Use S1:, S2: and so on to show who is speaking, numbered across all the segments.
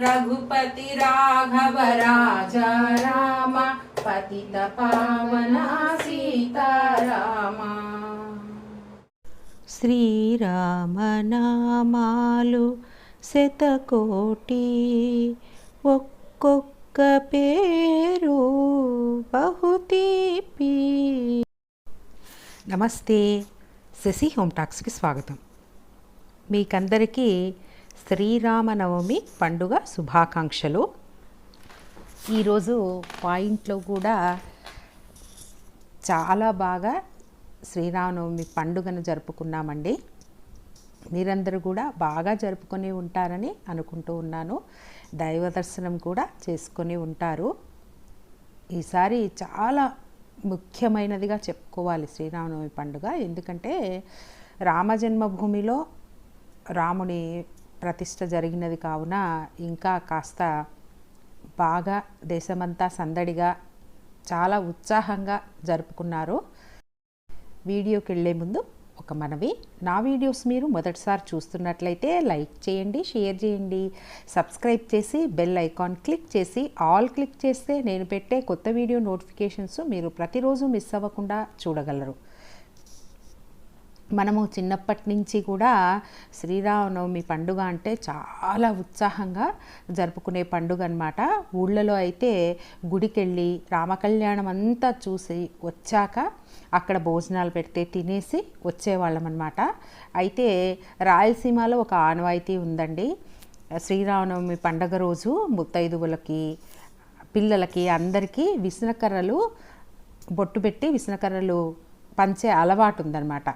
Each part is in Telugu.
S1: రఘుపతి రాఘవ రాజా రామ పతిత పావన సీతారామ
S2: శ్రీరామనామాలు శతకోటి ఒక్కొక్క పేరు బహుతీపి నమస్తే శశి హోమ్ టాక్స్కి స్వాగతం. మీకందరికీ శ్రీరామనవమి పండుగ శుభాకాంక్షలు. ఈరోజు పాయింట్లో కూడా చాలా బాగా శ్రీరామనవమి పండుగను జరుపుకున్నామండి. మీరందరూ కూడా బాగా జరుపుకొని ఉంటారని అనుకుంటూ ఉన్నాను. దైవ దర్శనం కూడా చేసుకొని ఉంటారు. ఈసారి చాలా ముఖ్యమైనదిగా చెప్పుకోవాలి శ్రీరామనవమి పండుగ. ఎందుకంటే రామజన్మభూమిలో రాముని ప్రతిష్ట జరిగినది కావున ఇంకా కాస్త బాగా దేశమంతా సందడిగా చాలా ఉత్సాహంగా జరుపుకున్నారు. వీడియోకి వెళ్ళే ముందు ఒక మనవి. నా వీడియోస్ మీరు మొదటిసారి చూస్తున్నట్లయితే లైక్ చేయండి షేర్ చేయండి సబ్స్క్రైబ్ చేసి బెల్ ఐకాన్ క్లిక్ చేసి ఆల్ క్లిక్ చేస్తే నేను పెట్టే కొత్త వీడియో నోటిఫికేషన్స్ మీరు ప్రతిరోజు మిస్ అవ్వకుండా చూడగలరు. మనము చిన్నప్పటి నుంచి కూడా శ్రీరామనవమి పండుగ అంటే చాలా ఉత్సాహంగా జరుపుకునే పండుగ అనమాట ఊళ్ళలో అయితే గుడికెళ్ళి రామకళ్యాణం అంతా చూసి వచ్చాక అక్కడ భోజనాలు పెడితే తినేసి వచ్చేవాళ్ళం అనమాట అయితే రాయలసీమలో ఒక ఆనవాయితీ ఉందండి. శ్రీరామనవమి పండగ రోజు ముత్తైదువులకి పిల్లలకి అందరికీ విసనకర్రలు బొట్టు పెట్టి విసనకర్రలు పంచే అలవాటు ఉందన్నమాట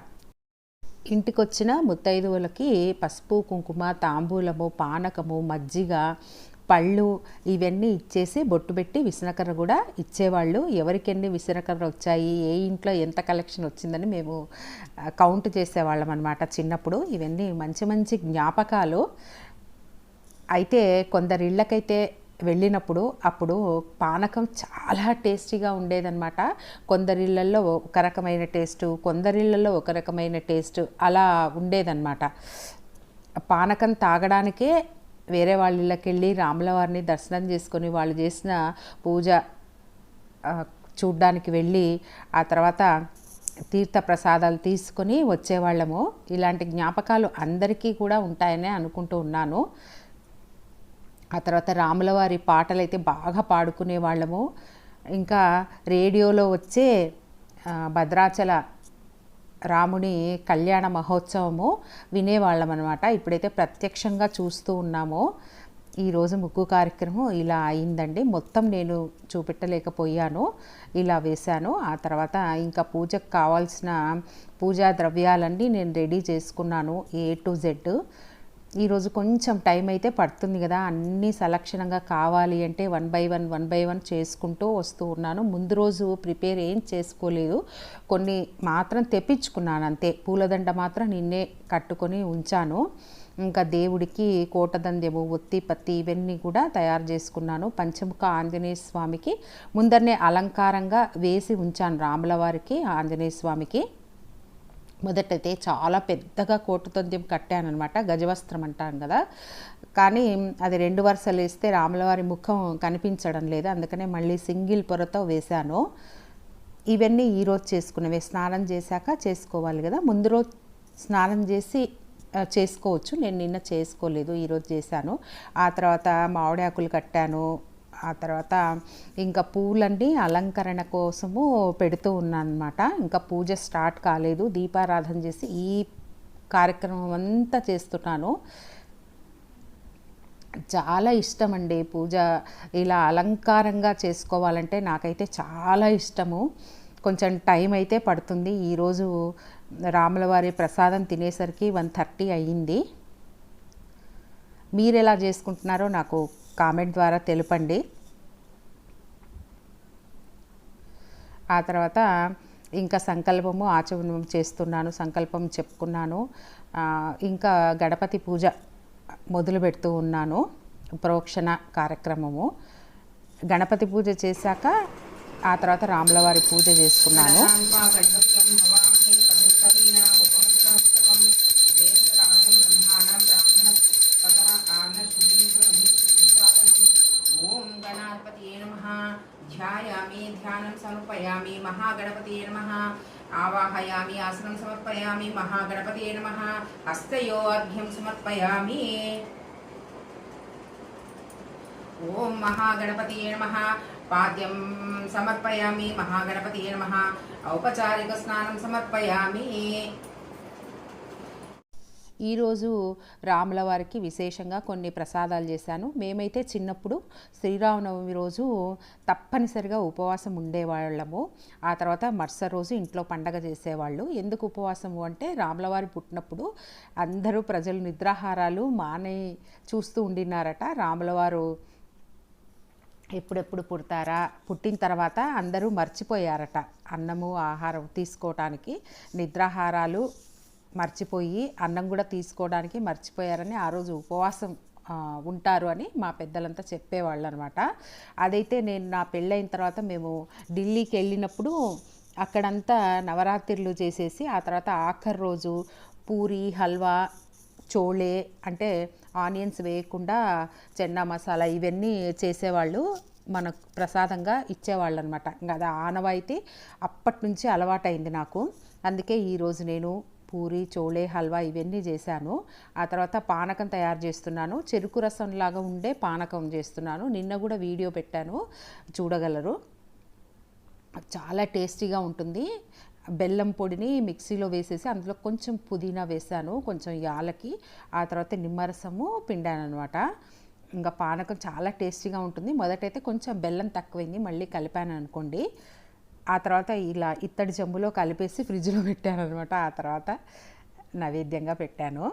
S2: ఇంటికొచ్చిన ముత్తైదువులకి పసుపు కుంకుమ తాంబూలము పానకము మజ్జిగ పళ్ళు ఇవన్నీ ఇచ్చేసి బొట్టు పెట్టి విసనకర్ర కూడా ఇచ్చేవాళ్ళు. ఎవరికెన్ని విసనకర్ర వచ్చాయి ఏ ఇంట్లో ఎంత కలెక్షన్ వచ్చిందని మేము కౌంట్ చేసేవాళ్ళం అనమాట చిన్నప్పుడు. ఇవన్నీ మంచి మంచి జ్ఞాపకాలు. అయితే కొందరి ఇళ్ళకైతే వెళ్ళినప్పుడు అప్పుడు పానకం చాలా టేస్టీగా ఉండేదన్నమాట. కొందరిళ్ళల్లో ఒక రకమైన టేస్టు కొందరిళ్ళల్లో ఒక రకమైన టేస్ట్ అలా ఉండేదన్నమాట. పానకం తాగడానికే వేరే వాళ్ళ ఇళ్ళకి వెళ్ళి రాములవారిని దర్శనం చేసుకొని వాళ్ళు చేసిన పూజ చూడ్డానికి వెళ్ళి ఆ తర్వాత తీర్థ ప్రసాదాలు తీసుకొని వచ్చేవాళ్ళము. ఇలాంటి జ్ఞాపకాలు అందరికీ కూడా ఉంటాయని అనుకుంటూ ఉన్నాను. ఆ తర్వాత రాములవారి పాటలు అయితే బాగా పాడుకునే వాళ్ళము ఇంకా రేడియోలో వచ్చే భద్రాచల రాముని కళ్యాణ మహోత్సవము వినేవాళ్ళం అనమాట ఇప్పుడైతే ప్రత్యక్షంగా చూస్తూ ఉన్నాము. ఈరోజు ముగ్గు కార్యక్రమం ఇలా అయిందండి. మొత్తం నేను చూపెట్టలేకపోయాను. ఇలా వేశాను. ఆ తర్వాత ఇంకా పూజకు కావాల్సిన పూజా ద్రవ్యాలన్నీ నేను రెడీ చేసుకున్నాను. A to Z. ఈరోజు కొంచెం టైం అయితే పడుతుంది కదా. అన్నీ సలక్షణంగా కావాలి అంటే one by one one by one చేసుకుంటూ వస్తూ ఉన్నాను. ముందు రోజు ప్రిపేర్ ఏం చేసుకోలేదు. కొన్ని మాత్రం తెప్పించుకున్నాను అంతే. పూలదండ మాత్రం నిన్నే కట్టుకొని ఉంచాను. ఇంకా దేవుడికి కోటదంద్యము ఒత్తి పత్తి ఇవన్నీ కూడా తయారు చేసుకున్నాను. పంచముఖ ఆంజనేయ స్వామికి ముందరనే అలంకారంగా వేసి ఉంచాను రాముల వారికి ఆంజనేయ స్వామికి. మొదటైతే చాలా పెద్దగా కోటుతొంద్యం కట్టానమాట గజవస్త్రం అంటాం కదా. కానీ అది రెండు వరుసలు వేస్తే రాములవారి ముఖం కనిపించడం లేదు. అందుకనే మళ్ళీ సింగిల్ పొరతో వేశాను. ఇవన్నీ ఈరోజు చేసుకునేవి. స్నానం చేశాక చేసుకోవాలి కదా. ముందు రోజు స్నానం చేసి చేసుకోవచ్చు. నేను నిన్న చేసుకోలేదు. ఈరోజు చేశాను. ఆ తర్వాత మామిడి ఆకులు కట్టాను. ఆ తర్వాత ఇంకా పూలన్నీ అలంకరణ కోసము పెడుతూ ఉన్నాను అనమాట ఇంకా పూజ స్టార్ట్ కాలేదు. దీపారాధన చేసి ఈ కార్యక్రమం అంతా చేస్తున్నాను. చాలా ఇష్టం అండి పూజ. ఇలా అలంకారంగా చేసుకోవాలంటే నాకైతే చాలా ఇష్టము. కొంచెం టైం అయితే పడుతుంది. ఈరోజు రాములవారి ప్రసాదం తినేసరికి వన్ థర్టీ అయ్యింది. మీరు ఎలా చేసుకుంటున్నారో నాకు కామెంట్ ద్వారా తెలుపండి. ఆ తర్వాత ఇంకా సంకల్పము ఆచమనం చేస్తున్నాను సంకల్పం చెప్పుకున్నాను. ఇంకా గణపతి పూజ మొదలు పెడుతూ ఉన్నాను ప్రోక్షణ కార్యక్రమము. గణపతి పూజ చేశాక ఆ తర్వాత రాములవారి పూజ చేసుకున్నాను.
S1: ఆసనం సమర్పయామి మహాగణపతి నమ. ఆవాహయామి ఆసనం సమర్పయామి మహాగణపతి నమ. హస్తయోర్ఘ్యం సమర్పయామి. ఓం మహాగణపతి నమ. పాద్యం సమర్పయామి మహాగణపతి నమ. ఔపచారిక స్నానం సమర్పయామి.
S2: ఈరోజు రాముల వారికి విశేషంగా కొన్ని ప్రసాదాలు చేశాను. మేమైతే చిన్నప్పుడు శ్రీరామనవమి రోజు తప్పనిసరిగా ఉపవాసం ఉండేవాళ్ళము. ఆ తర్వాత మరుసటి రోజు ఇంట్లో పండగ చేసేవాళ్ళు. ఎందుకు ఉపవాసము అంటే రాములవారి పుట్టినప్పుడు అందరూ ప్రజలు నిద్రాహారాలు మానే చూస్తూ ఉండినారట రాములవారు ఎప్పుడెప్పుడు పుడతారా? పుట్టిన తర్వాత అందరూ మర్చిపోయారట. అన్నము ఆహారం తీసుకోవటానికి నిద్రాహారాలు మర్చిపోయి అన్నం కూడా తీసుకోవడానికి మర్చిపోయారని ఆ రోజు ఉపవాసం ఉంటారు అని మా పెద్దలంతా చెప్పేవాళ్ళు అనమాట అదైతే నేను నా పెళ్ళైన తర్వాత మేము ఢిల్లీకి వెళ్ళినప్పుడు అక్కడంతా నవరాత్రులు చేసేసి ఆ తర్వాత ఆఖరి రోజు పూరి హల్వా చోళే అంటే ఆనియన్స్ వేయకుండా చెన్నా మసాలా ఇవన్నీ చేసేవాళ్ళు మనకు ప్రసాదంగా ఇచ్చేవాళ్ళు అనమాట ఇంకా అది ఆనవాయితీ అప్పటి నుంచి అలవాటైంది నాకు. అందుకే ఈరోజు నేను పూరి చోళే హల్వా ఇవన్నీ చేశాను. ఆ తర్వాత పానకం తయారు చేస్తున్నాను. చెరుకు రసం లాగా ఉండే పానకం చేస్తున్నాను. నిన్న కూడా వీడియో పెట్టాను. చూడగలరు. చాలా టేస్టీగా ఉంటుంది. బెల్లం పొడిని మిక్సీలో వేసేసి అందులో కొంచెం పుదీనా వేసాను కొంచెం యాలకి ఆ తర్వాత నిమ్మరసము పిండాను అనమాట ఇంకా పానకం చాలా టేస్టీగా ఉంటుంది. మొదటైతే కొంచెం బెల్లం తక్కువైంది. మళ్ళీ కలిపాను అనుకోండి. ఆ తర్వాత ఇలా ఇత్తడి చెంబులో కలిపేసి ఫ్రిడ్జ్లో పెట్టాను అనమాట ఆ తర్వాత నైవేద్యంగా పెట్టాను.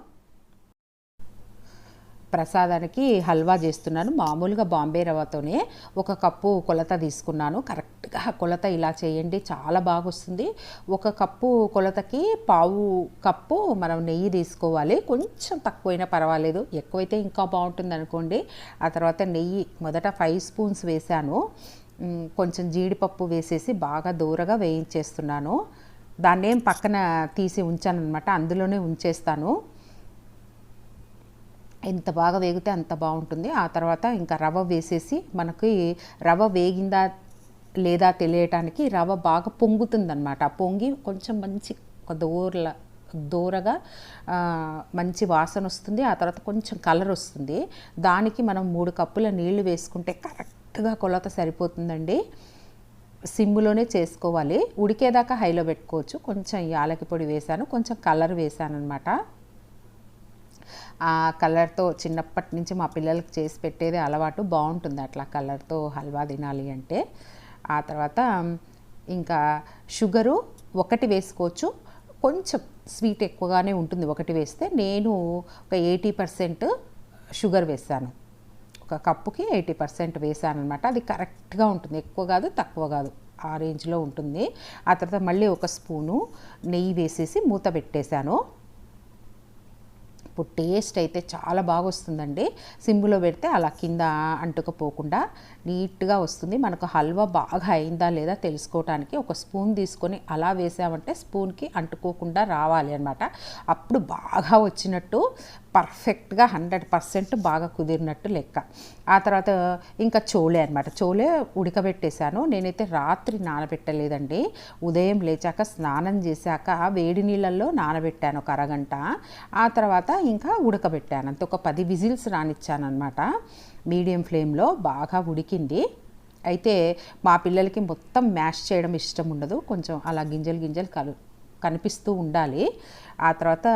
S2: ప్రసాదానికి హల్వా చేస్తున్నాను. మామూలుగా బాంబే రవ్వతోనే ఒక కప్పు కొలత తీసుకున్నాను. కరెక్ట్గా కొలత ఇలా చేయండి చాలా బాగా వస్తుంది ఒక కప్పు కొలతకి పావు కప్పు మనం నెయ్యి తీసుకోవాలి. కొంచెం తక్కువైనా పర్వాలేదు. ఎక్కువైతే ఇంకా బాగుంటుంది అనుకోండి. ఆ తర్వాత నెయ్యి మొదట ఫైవ్ స్పూన్స్ వేసాను. కొంచెం జీడిపప్పు వేసేసి బాగా దూరగా వేయించేస్తున్నాను. దాన్ని ఏం పక్కన తీసి ఉంచాను అనమాట అందులోనే ఉంచేస్తాను. ఎంత బాగా వేగితే అంత బాగుంటుంది. ఆ తర్వాత ఇంకా రవ్వ వేసేసి మనకి రవ్వ వేగిందా లేదా తెలియటానికి రవ్వ బాగా పొంగుతుందన్నమాట. పొంగి కొంచెం మంచి ఒక దూరల దూరగా మంచి వాసన వస్తుంది. ఆ తర్వాత కొంచెం కలర్ వస్తుంది. దానికి మనం మూడు కప్పుల నీళ్ళు వేసుకుంటే కరెక్ట్ కరెక్ట్గా కొలత సరిపోతుందండి. సిమ్లోనే చేసుకోవాలి. ఉడికేదాకా హైలో పెట్టుకోవచ్చు. కొంచెం యాలకి పొడి వేశాను కొంచెం కలర్ వేశాను అనమాట ఆ కలర్తో చిన్నప్పటి నుంచి మా పిల్లలకి చేసి పెట్టేది అలవాటు. బాగుంటుంది అట్లా కలర్తో హల్వా తినాలి అంటే. ఆ తర్వాత ఇంకా షుగరు ఒకటి వేసుకోవచ్చు. కొంచెం స్వీట్ ఎక్కువగానే ఉంటుంది ఒకటి వేస్తే. నేను ఒక ఎయిటీ పర్సెంట్ షుగర్ వేసాను. ఒక కప్పుకి ఎయిటీ పర్సెంట్ వేసాను అనమాట అది కరెక్ట్గా ఉంటుంది. ఎక్కువ కాదు తక్కువ కాదు. ఆ రేంజ్లో ఉంటుంది. ఆ తర్వాత మళ్ళీ ఒక స్పూను నెయ్యి వేసేసి మూత పెట్టేశాను. ఇప్పుడు టేస్ట్ అయితే చాలా బాగా వస్తుందండి సింబులో పెడితే అలా కింద అంటుకపోకుండా నీట్గా వస్తుంది. మనకు హల్వా బాగా అయిందా లేదా తెలుసుకోవటానికి ఒక స్పూన్ తీసుకొని అలా వేసామంటే స్పూన్కి అంటుకోకుండా రావాలి అనమాట అప్పుడు బాగా వచ్చినట్టు పర్ఫెక్ట్గా హండ్రెడ్ పర్సెంట్ బాగా కుదిరినట్టు లెక్క. ఆ తర్వాత ఇంకా చోలే అనమాట చోలే ఉడకబెట్టేశాను. నేనైతే రాత్రి నానబెట్టలేదండి. ఉదయం లేచాక స్నానం చేశాక వేడి నీళ్ళల్లో నానబెట్టాను ఒక అరగంట. ఆ తర్వాత ఇంకా ఉడకబెట్టాను. అంత ఒక పది విజిల్స్ రానిచ్చానమాట మీడియం ఫ్లేమ్లో బాగా ఉడికింది. అయితే మా పిల్లలకి మొత్తం మ్యాష్ చేయడం ఇష్టం ఉండదు. కొంచెం అలా గింజలు గింజలు కలు కనిపిస్తూ ఉండాలి. ఆ తర్వాత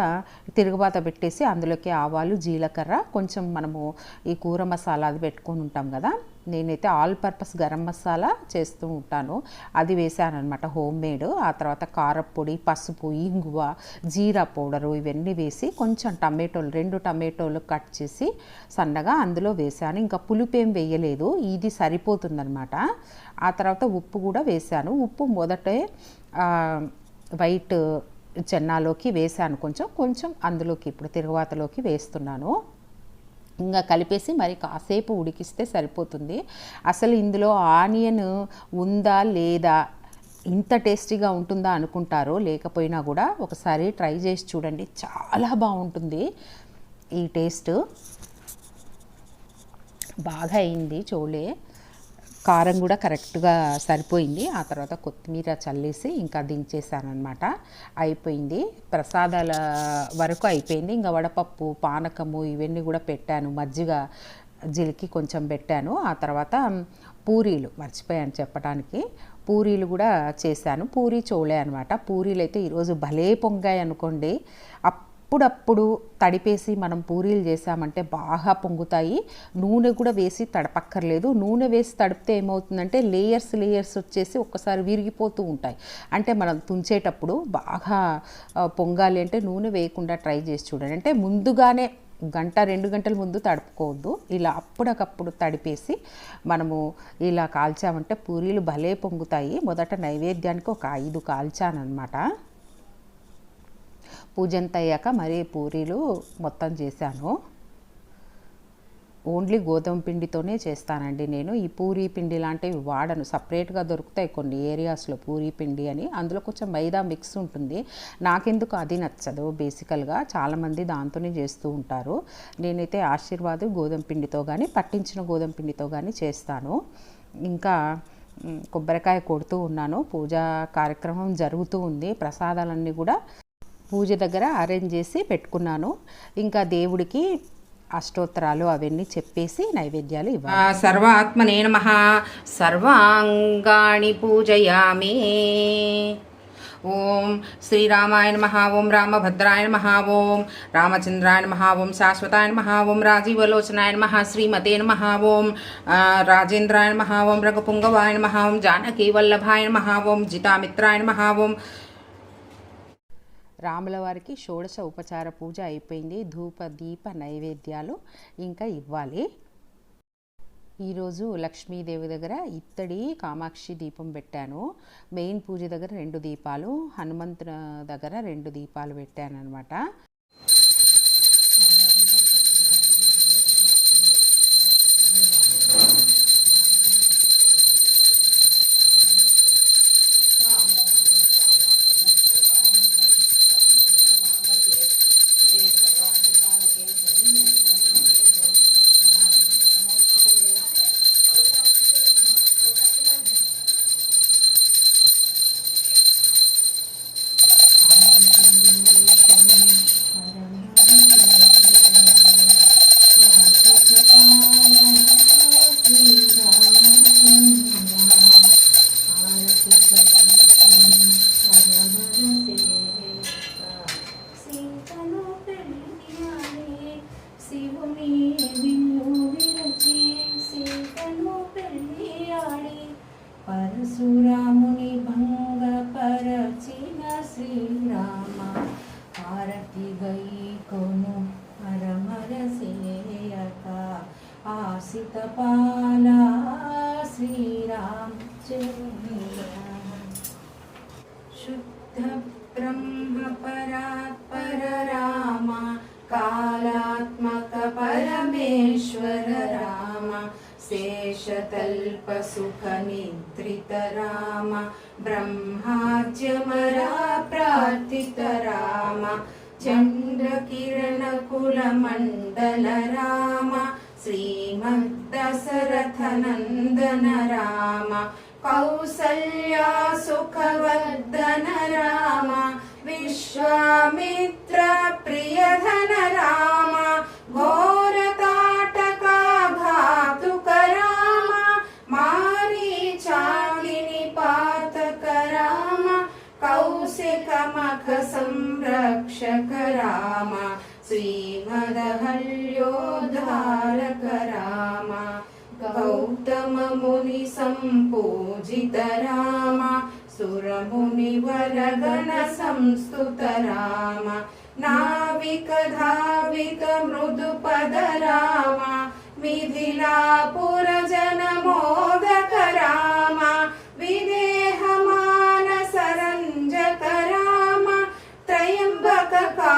S2: తిరుగుబాత పెట్టేసి అందులోకి ఆవాలు జీలకర్ర కొంచెం మనము ఈ కూర మసాలా అది పెట్టుకొని ఉంటాం కదా. నేనైతే ఆల్ పర్పస్ గరం మసాలా చేస్తూ ఉంటాను. అది వేసాను అనమాట హోమ్ మేడ్. ఆ తర్వాత కారప్పొడి పసుపు ఇంగువ జీరా పౌడరు ఇవన్నీ వేసి కొంచెం టమాటోలు రెండు టమాటోలు కట్ చేసి సన్నగా అందులో వేసాను. ఇంకా పులుపు ఏం వేయలేదు. ఇది సరిపోతుందనమాట ఆ తర్వాత ఉప్పు కూడా వేసాను. ఉప్పు మొదటే వైట్ చెన్నాలోకి వేసాను కొంచెం కొంచెం అందులోకి ఇప్పుడు తిరుగువాతలోకి వేస్తున్నాను. ఇంకా కలిపేసి మరి కాసేపు ఉడికిస్తే సరిపోతుంది. అసలు ఇందులో ఆనియన్ ఉందా లేదా ఇంత టేస్టీగా ఉంటుందా అనుకుంటారో లేకపోయినా కూడా ఒకసారి ట్రై చేసి చూడండి. చాలా బాగుంటుంది ఈ టేస్ట్. బాగా అయింది చోలే కారం కూడా కరెక్ట్గా సరిపోయింది. ఆ తర్వాత కొత్తిమీర చల్లేసి ఇంకా దించేసానమాట అయిపోయింది. ప్రసాదాల వరకు అయిపోయింది. ఇంకా వడపప్పు పానకము ఇవన్నీ కూడా పెట్టాను. మజ్జిగ జిలికి కొంచెం పెట్టాను. ఆ తర్వాత పూరీలు మర్చిపోయాను చెప్పడానికి పూరీలు కూడా చేశాను. పూరీ చోలే అనమాట పూరీలు అయితే ఈరోజు భలే పొంగాయి అనుకోండి అప్పుడప్పుడు తడిపేసి మనం పూరీలు చేసామంటే బాగా పొంగుతాయి. నూనె కూడా వేసి తడపక్కర్లేదు. నూనె వేసి తడిపితే ఏమవుతుందంటే లేయర్స్ లేయర్స్ వచ్చేసి ఒక్కసారి విరిగిపోతూ ఉంటాయి. అంటే మనం తుంచేటప్పుడు బాగా పొంగాలి అంటే నూనె వేయకుండా ట్రై చేసి చూడండి. అంటే ముందుగానే గంట రెండు గంటల ముందు తడుపుకోవద్దు. ఇలా అప్పటికప్పుడు తడిపేసి మనము ఇలా కాల్చామంటే పూరీలు భలే పొంగుతాయి. మొదట నైవేద్యానికి ఒక ఐదు కాల్చానమాట పూజ అయ్యాక మరీ పూరీలు మొత్తం చేశాను. ఓన్లీ గోధుమ పిండితోనే చేస్తానండి నేను. ఈ పూరీ పిండి లాంటివి వాడను. సపరేట్గా దొరుకుతాయి కొన్ని ఏరియాస్లో పూరీ పిండి అని. అందులో కొంచెం మైదా మిక్స్ ఉంటుంది. నాకెందుకు అది నచ్చదు బేసికల్గా. చాలామంది దాంతోనే చేస్తూ ఉంటారు. నేనైతే ఆశీర్వాద్ గోధుమ పిండితో కానీ పట్టించిన గోధుమ పిండితో కానీ చేస్తాను. ఇంకా కొబ్బరికాయ కొడుతూ ఉన్నాను. పూజా కార్యక్రమం జరుగుతూ ఉంది. ప్రసాదాలన్నీ కూడా పూజ దగ్గర అరేంజ్ చేసి పెట్టుకున్నాను. ఇంకా దేవుడికి అష్టోత్తరాలు అవన్నీ చెప్పేసి నైవేద్యాలు ఇవ్వాలి.
S1: సర్వాత్మనే నమ సర్వాంగాణి పూజయామి. ఓం శ్రీరామాయ నమ ఓం రామభద్రాయ నమ ఓం రామచంద్రాయ నమ ఓం శాశ్వతాయ నమ ఓం రాజీవలోచనాయ నమ శ్రీమతే నమ ఓం రాజేంద్రాయ నమ ఓం రఘుపుంగవాయ నమ ఓం జానకీ వల్లభాయ నమ ఓం జితామిత్రాయ నమ ఓం
S2: రాముల వారికి షోడశ ఉపచార పూజ అయిపోయింది. ధూప దీప నైవేద్యాలు ఇంకా ఇవ్వాలి. ఈరోజు లక్ష్మీదేవి దగ్గర ఇత్తడి కామాక్షి దీపం పెట్టాను. మెయిన్ పూజ దగ్గర రెండు దీపాలు హనుమంతు దగ్గర రెండు దీపాలు పెట్టాను అనమాట
S3: तल्पसुख निद्रित राम ब्रह्माच्यमरा प्रार्थित राम कौसल्यासुखवर्धन राम श्रीमन्तशरथ राम विश्वामित्र प्रियधन राम घोरता संरक्ष कराम श्रीवदहल्योद्धाराम गौतममुनि सम्पूजित राम सुरमुनि संस्तुत राम नाविकधाविक मृदुपद राम मिथिलापुरजनमोद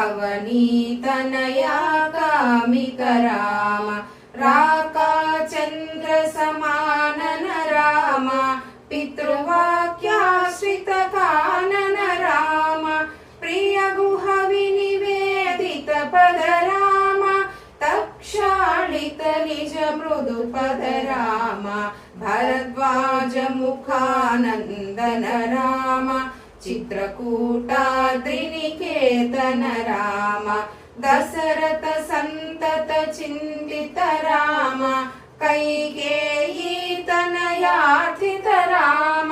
S3: अवनीतनया गामित राम राकाचन्द्रसमानन राम पितृवाक्याश्रितकान राम प्रियगुह विनिवेदित पद राम तक्षालित निज मृदु पद राम भरद्वाजमुखानन्दन राम चित्रकूटाद्रिनिकेतन राम दशरथ सन्तत चिन्तित राम कैकेयीतनयार्थित राम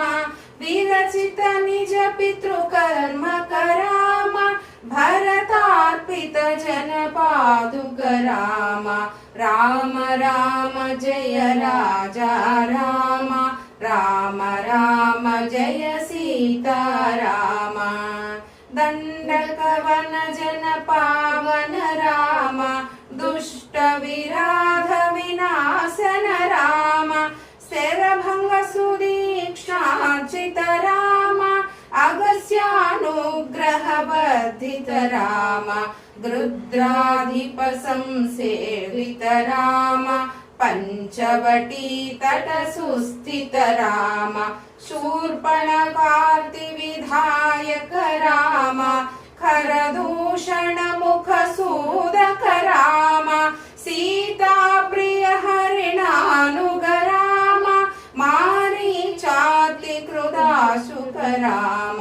S3: विरचित निज पितृकर्म कराम भरतार्पित जन पादुक राम राम राम जय राजा राम राम राम जय सीता राम। दण्डकवन जन पावन राम। दुष्ट विराध विनाशन राम। शरभङ्ग सुदीक्षाचित राम। अगस्यानुग्रहवर्धित राम। गृद्राधिप संसेवित राम पञ्चवटीतटसुस्थित राम शूर्पणकार्तिविधाय कराम खरदूषणमुखसूदक राम सीताप्रियहरिणानुगराम मारी चाति कृदा सुखराम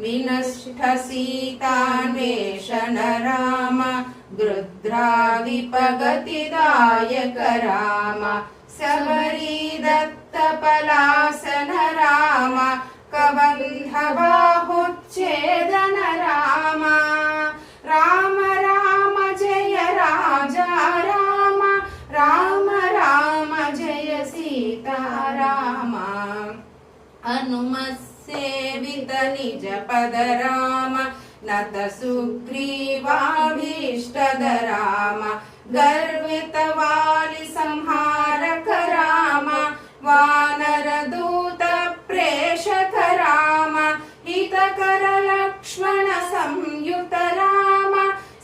S3: विनष्ट सीतान्वेषण राम गृध्राविपगतिदायक राम सबरी दत्त पलासन राम कबन्ध बाहुच्छेदन राम राम राम जय राजा राम राम राम जय सीता राम हनुमत्सेवित निज पद राम नत सुग्रीवाभीष्टद राम गर्वित वालि संहारक राम वानर दूत प्रेषक राम हितकर लक्ष्मण संयुत राम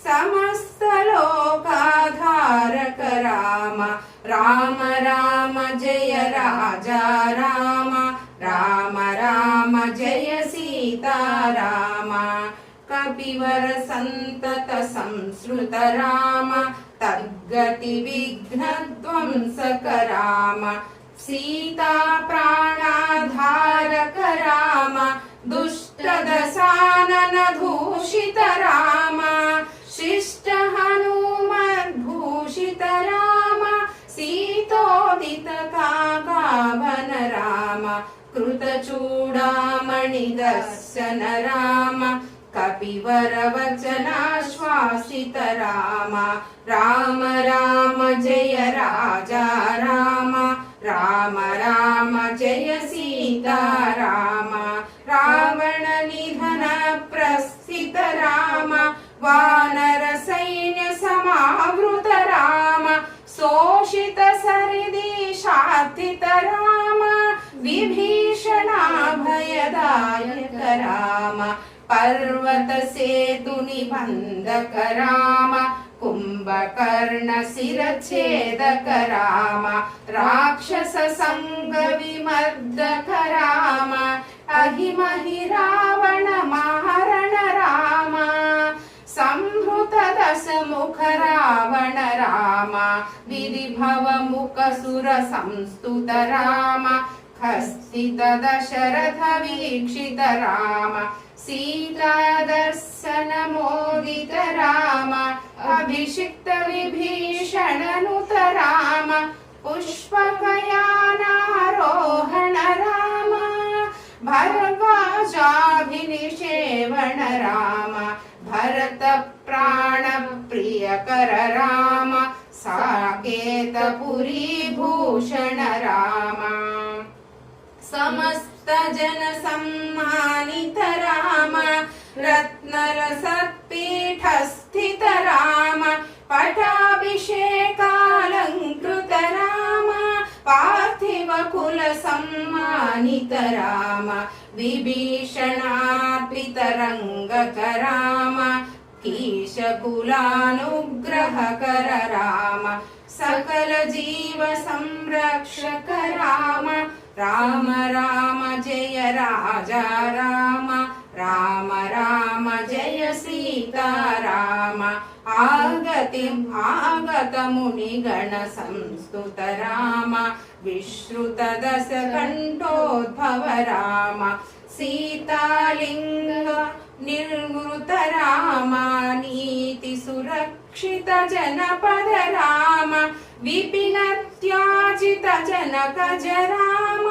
S3: समस्त लोकाधारक राम राम राम जय राजा राम राम राम जय सीता राम कपिवर सन्तत संसृत राम तद्गति विघ्नध्वंसक सीता प्राणाधारक राम दुष्टदशानन दूषित राम शिष्ट हनुमद्भूषित राम सीतोदित काकावन राम कृतचूडामणिदर्शन राम कपिवरवचनाश्वासित राम राम राम जय राजा राम राम राम जय सीता राम रावण निधन प्रस्थित राम वानर सैन्य समावृत राम शोषित सरिदि शाथित राम विभीषणाभयदायक राम पर्वत सेतु निबन्धक राम कुम्भकर्ण शिरच्छेदक राम राक्षस सङ्ग विमर्दक राम अहिमहि रावण मारण राम संहृत दशमुख रावण राम विधिभव मुख सुर संस्तुत राम खस्तित दशरथ वीक्षित राम सीता दर्शन मोदित राम अभिषिक्त विभीषण नुत राम पुष्पकयानारोहण राम भर्गजाभिनिषेवण राम भरत प्राण प्रियकर राम साकेतपुरी भूषण राम समस्त जन सम्मानित राम रत्नरसत्पीठ स्थित राम पटाभिषेकालङ्कृत राम पार्थिव कुल सम्मान सम्मानित राम विभीषणार्पितरङ्गक राम कीशकुलानुग्रहकर राम सकल जीव రామ రామ జయ రాజా రామ. రామ రామ జయ సీతారామ ఆగతి ఆగతముని గణ సంస్కృత రామ. విశ్రుత దశ కంఠోద్భవ రామ. సీతాలింగ నిర్మృత రామ. నీతి సురక్షిత జనపద రామ. విపిన నిత్యాజిత జనక జరామ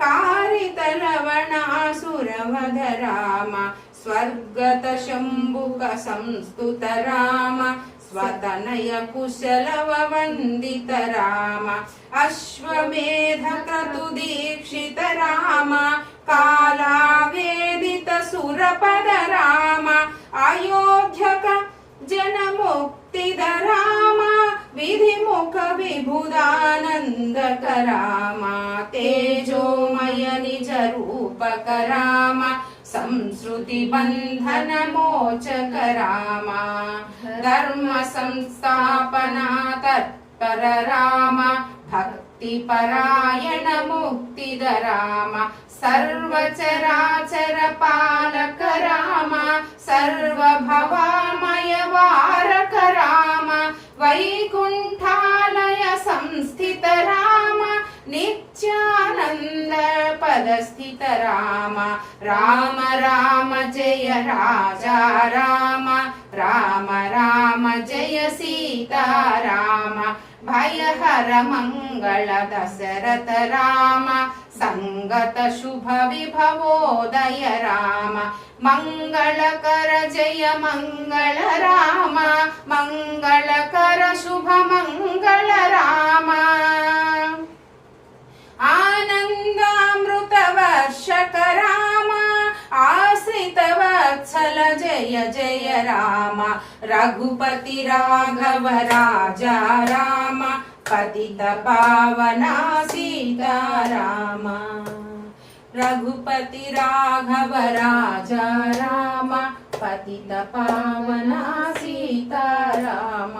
S3: కారిత లవణాసురవధ రామ స్వర్గత శంభుక సంస్థుత రామ స్వతనయ కుశలవ వందిత రామ అశ్వమేధ క్రతు దీక్షిత రామ కాలావేదిత సురపద రామ అయోధ్యక జనముక్తిద రామ విధిముఖ విభుదానందక రామ తేజోమయ నిజ రూపక రామ సంస్ృతి బంధన మోచక రామ ధర్మ సంస్థాపనా తత్పర రామ భక్తి పరాయణ ముక్తిద రామ सर्वचराचर पालक राम सर्वभवामय वारक राम वैकुण्ठालय संस्थित राम नित्यानन्द पदस्थित राम राम राम जय राजा राम राम राम जय सीता राम भयहर मङ्गल दशरथ राम सङ्गत शुभ विभवोदय राम मङ्गलकर जय मङ्गल राम मङ्गलकर शुभ मङ्गल राम आनन्दामृतवर्षक राम आश्रितवत्सल जय जय राम रघुपति राघव राजा राम పతిత పావనా సీతారామ రఘుపతి రాఘవ రాజా రామ పతిత పావనా సీతారామ.